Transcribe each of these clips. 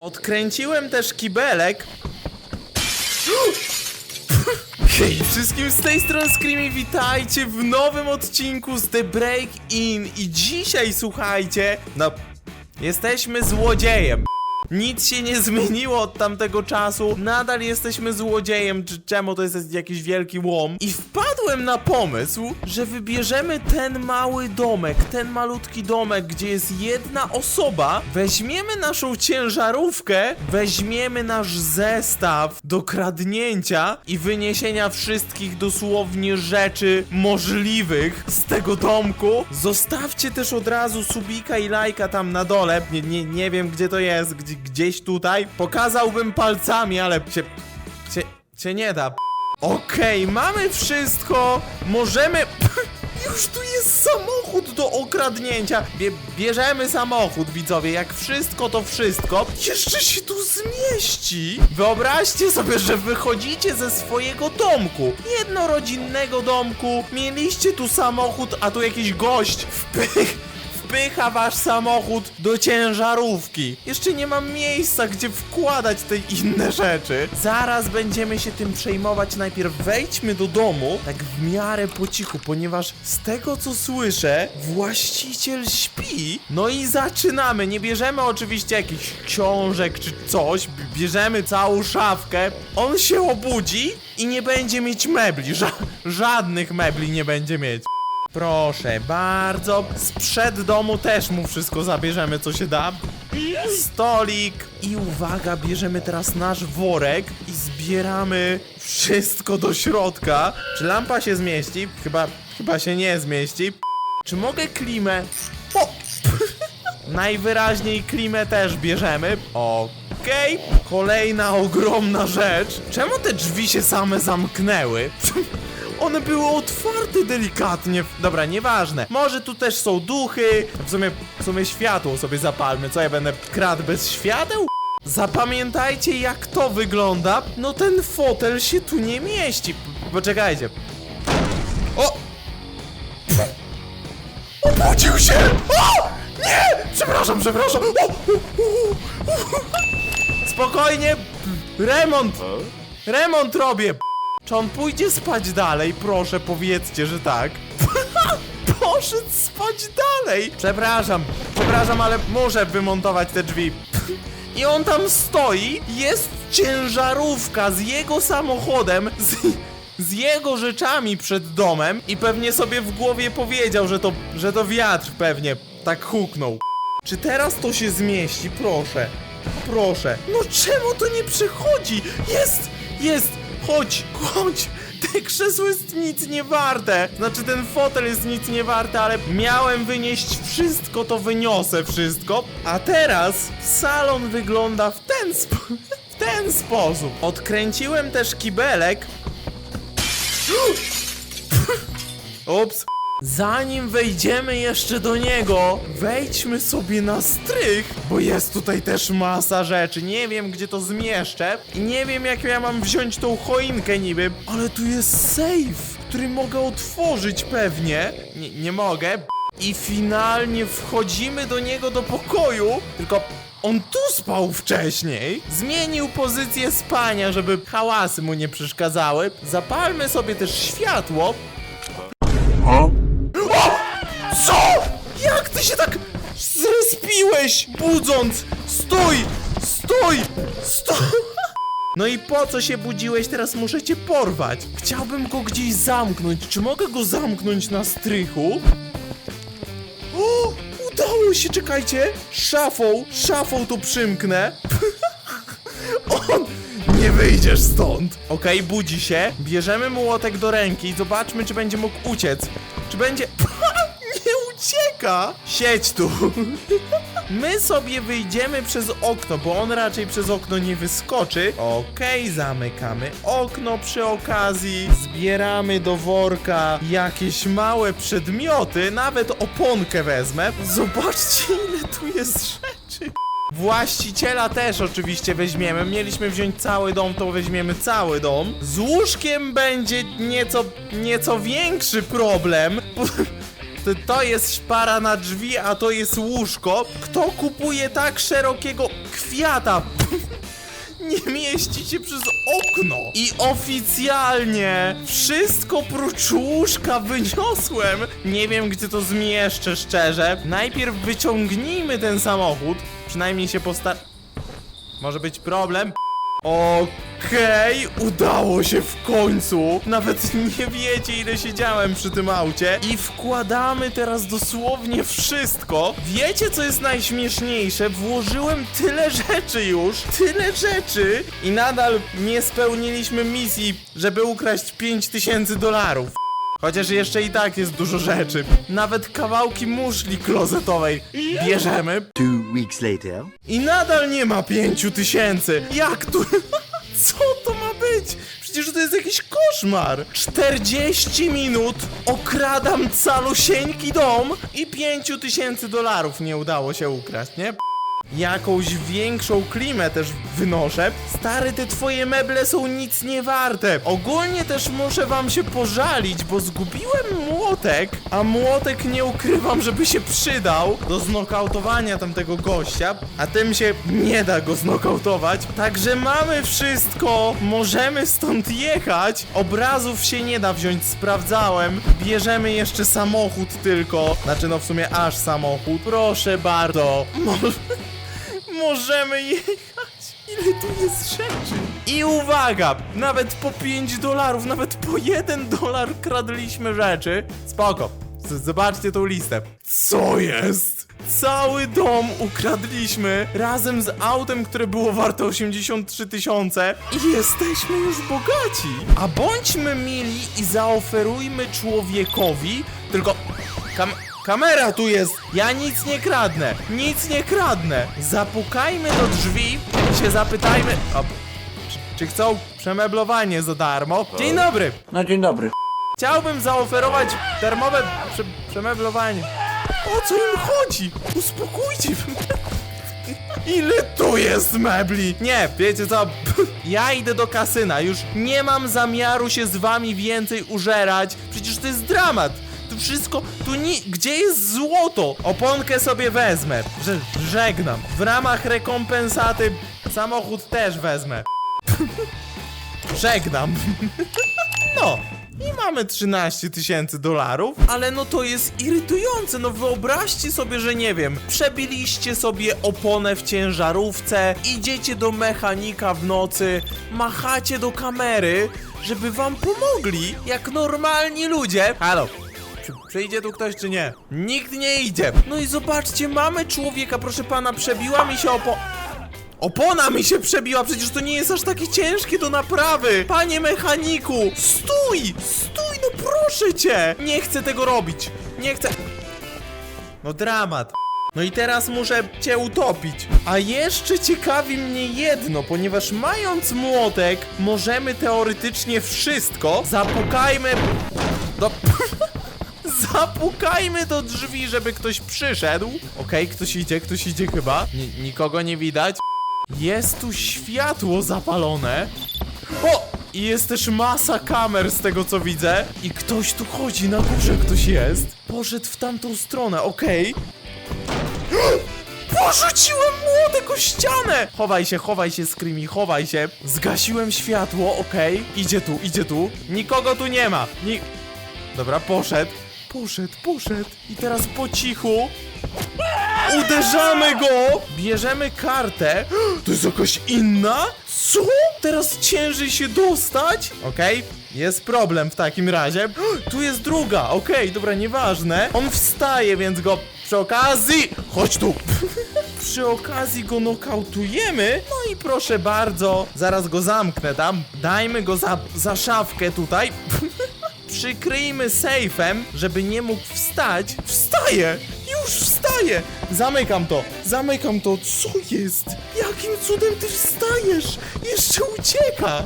Odkręciłem też kibelek. Hej, wszystkim z tej strony Screamy, witajcie w nowym odcinku z The Break In i dzisiaj, słuchajcie, no, jesteśmy złodziejem. Nic się nie zmieniło od tamtego czasu, nadal jesteśmy złodziejem, czy czemu to jest jakiś wielki łom. I wpadłem na pomysł, że wybierzemy ten mały domek, ten malutki domek, gdzie jest jedna osoba, weźmiemy naszą ciężarówkę, weźmiemy nasz zestaw do kradnięcia i wyniesienia wszystkich dosłownie rzeczy możliwych z tego domku. Zostawcie też od razu subika i lajka tam na dole. Nie, nie, nie wiem gdzie to jest, gdzie, gdzieś tutaj. Pokazałbym palcami, ale się, się, się nie da. Okej, mamy wszystko. Możemy. Już tu jest samochód do okradnięcia. Bie bierzemy samochód, widzowie. Jak wszystko, to wszystko. Jeszcze się tu zmieści. Wyobraźcie sobie, że wychodzicie ze swojego domku. Jednorodzinnego domku. Mieliście tu samochód, a tu jakiś gość wpych wpycha wasz samochód do ciężarówki. Jeszcze nie mam miejsca, gdzie wkładać te inne rzeczy. Zaraz będziemy się tym przejmować. Najpierw wejdźmy do domu, tak w miarę po cichu, ponieważ z tego co słyszę, właściciel śpi. No i zaczynamy. Nie bierzemy oczywiście jakichś książek czy coś. Bierzemy całą szafkę. On się obudzi i nie będzie mieć mebli. Ża żadnych mebli nie będzie mieć. Proszę bardzo. Sprzed domu też mu wszystko zabierzemy, co się da. Stolik. I uwaga, bierzemy teraz nasz worek i zbieramy wszystko do środka. Czy lampa się zmieści? Chyba, chyba się nie zmieści. Czy mogę klimę? O! Najwyraźniej klimę też bierzemy. Okej. Kolejna ogromna rzecz. Czemu te drzwi się same zamknęły? One były otwarte delikatnie. Dobra, nieważne. Może tu też są duchy. W sumie, w sumie światło sobie zapalmy. Co ja będę kradł bez świateł? Zapamiętajcie jak to wygląda. No ten fotel się tu nie mieści. Poczekajcie. O! Obudził się! O! Nie! Przepraszam, przepraszam! O! Spokojnie! Remont! Remont robię! Czy on pójdzie spać dalej? Proszę, powiedzcie, że tak. Poszedł spać dalej! Przepraszam, przepraszam, ale muszę wymontować te drzwi. I on tam stoi, jest ciężarówka z jego samochodem, z, z jego rzeczami przed domem i pewnie sobie w głowie powiedział, że to, że to wiatr pewnie tak huknął. Czy teraz to się zmieści? Proszę. Proszę. No czemu to nie przychodzi? Jest! Jest! Chodź! Chodź! Te krzesło jest nic nie warte. Znaczy ten fotel jest nic nie warte, ale miałem wynieść wszystko, to wyniosę wszystko. A teraz salon wygląda w ten sposób. W ten sposób. Odkręciłem też kibelek. Ups. Zanim wejdziemy jeszcze do niego, wejdźmy sobie na strych, bo jest tutaj też masa rzeczy. Nie wiem, gdzie to zmieszczę i nie wiem, jak ja mam wziąć tą choinkę niby, ale tu jest safe, który mogę otworzyć pewnie. Nie, nie mogę. I finalnie wchodzimy do niego do pokoju, tylko on tu spał wcześniej. Zmienił pozycję spania, żeby hałasy mu nie przeszkadzały. Zapalmy sobie też światło. Co? Jak ty się tak zrespiłeś, budząc? Stój! Stój! Stój! No i po co się budziłeś? Teraz muszę cię porwać. Chciałbym go gdzieś zamknąć. Czy mogę go zamknąć na strychu? O! Udało się, czekajcie! Szafą, szafą to przymknę. On! Nie wyjdziesz stąd! Okej, budzi się. Bierzemy młotek do ręki i zobaczmy, czy będzie mógł uciec. Czy będzie... Ucieka! Siedź tu! My sobie wyjdziemy przez okno, bo on raczej przez okno nie wyskoczy. Okej, zamykamy okno przy okazji. Zbieramy do worka jakieś małe przedmioty. Nawet oponkę wezmę. Zobaczcie, ile tu jest rzeczy. Właściciela też oczywiście weźmiemy. Mieliśmy wziąć cały dom, to weźmiemy cały dom. Z łóżkiem będzie nieco, nieco większy problem. Po, To, jest szpara na drzwi, a to jest łóżko. Kto kupuje tak szerokiego kwiata? Nie mieścicie przez okno. I oficjalnie wszystko prócz łóżka wyniosłem. Nie wiem, gdzie to zmieszczę, szczerze. Najpierw wyciągnijmy ten samochód. Przynajmniej się postar... Może być problem. Okej, udało się w końcu. Nawet nie wiecie, ile siedziałem przy tym aucie. I wkładamy teraz dosłownie wszystko. Wiecie, co jest najśmieszniejsze? Włożyłem tyle rzeczy już, tyle rzeczy i nadal nie spełniliśmy misji, żeby ukraść 5000 dolarów. Chociaż jeszcze i tak jest dużo rzeczy. Nawet kawałki muszli klozetowej bierzemy. Two weeks later. I nadal nie ma pięciu tysięcy. Jak tu? Co to ma być? Przecież to jest jakiś koszmar. 40 minut okradam calusieńki dom i pięciu tysięcy dolarów nie udało się ukraść, nie? Jakąś większą klimę też wynoszę. Stary, te twoje meble są nic nie warte. Ogólnie też muszę wam się pożalić, bo zgubiłem młotek, a młotek nie ukrywam, żeby się przydał do znokautowania tamtego gościa, a tym się nie da go znokautować. Także mamy wszystko, możemy stąd jechać. Obrazów się nie da wziąć, sprawdzałem. Bierzemy jeszcze samochód tylko, znaczy no w sumie aż samochód. Proszę bardzo. Mo- Możemy jechać. Ile tu jest rzeczy? I uwaga, nawet po 5 dolarów, nawet po 1 dolar kradliśmy rzeczy. Spoko. Z- Zobaczcie tą listę. Co jest? Cały dom ukradliśmy razem z autem, które było warte 83 tysiące i jesteśmy już bogaci. A bądźmy mili i zaoferujmy człowiekowi, tylko kam kamera tu jest, ja nic nie kradnę, nic nie kradnę. Zapukajmy do drzwi i się zapytajmy, o, czy, czy chcą przemeblowanie za darmo. Dzień dobry. No dzień dobry. Chciałbym zaoferować darmowe prze przemeblowanie. O co im chodzi? Uspokójcie Ile tu jest mebli? Nie, wiecie co? Ja idę do kasyna, już nie mam zamiaru się z wami więcej użerać. Przecież to jest dramat. Wszystko, tu ni... Gdzie jest złoto? Oponkę sobie wezmę. Że, żegnam. W ramach rekompensaty samochód też wezmę. Żegnam. No. I mamy 13 tysięcy dolarów, ale no to jest irytujące, no wyobraźcie sobie, że nie wiem, przebiliście sobie oponę w ciężarówce, idziecie do mechanika w nocy, machacie do kamery, żeby wam pomogli, jak normalni ludzie. Halo, przyjdzie tu ktoś czy nie? Nikt nie idzie. No i zobaczcie, mamy człowieka, proszę pana, przebiła mi się opo... Opona mi się przebiła, przecież to nie jest aż takie ciężkie do naprawy! Panie mechaniku! Stój! Stój, no proszę cię! Nie chcę tego robić! Nie chcę... No dramat. No i teraz muszę cię utopić. A jeszcze ciekawi mnie jedno, ponieważ mając młotek, możemy teoretycznie wszystko. Zapukajmy do... Zapukajmy do drzwi, żeby ktoś przyszedł. Okej, ktoś idzie, ktoś idzie chyba. Ni- nikogo nie widać. Jest tu światło zapalone. O! I jest też masa kamer z tego co widzę. I ktoś tu chodzi, na górze ktoś jest. Poszedł w tamtą stronę, okej. Porzuciłem młotek o ścianę! Chowaj się, chowaj się, Screamy, chowaj się. Zgasiłem światło, okej. Idzie tu, idzie tu. Nikogo tu nie ma. Ni... Dobra, poszedł. Poszedł, poszedł. I teraz po cichu Uderzamy go! Bierzemy kartę. To jest jakaś inna? Co? Teraz ciężej się dostać? Okej, jest problem w takim razie. Tu jest druga, okej, dobra, nieważne. On wstaje, więc go przy okazji... Chodź tu! przy okazji go nokautujemy. No i proszę bardzo, zaraz go zamknę tam. Dajmy go za, za szafkę tutaj. Przykryjmy sejfem, żeby nie mógł wstać. Wstaje! Już wstaje! Zamykam to, zamykam to. Co jest? Jakim cudem ty wstajesz? Jeszcze ucieka!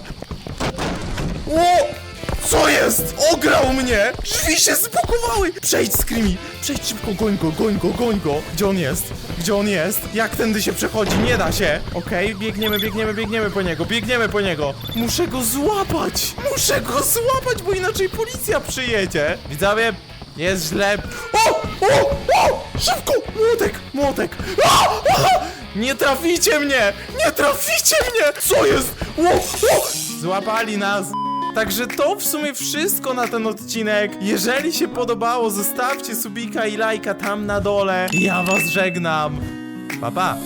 O! Co jest? Ograł mnie! Drzwi się zblokowały! Przejdź, Screamy! Przejdź szybko, goń go, goń go, goń go! Gdzie on jest? Gdzie on jest? Jak tędy się przechodzi? Nie da się! Okej, biegniemy, biegniemy, biegniemy po niego, biegniemy po niego! Muszę go złapać! Muszę go złapać, bo inaczej policja przyjedzie! Widzowie, Jest źle. O! O! O! Szybko! Młotek! Młotek! A! A! Nie traficie mnie! Nie traficie mnie! Co jest? O! O! Złapali nas! Także to w sumie wszystko na ten odcinek. Jeżeli się podobało, zostawcie subika i lajka tam na dole. Ja was żegnam. Pa pa!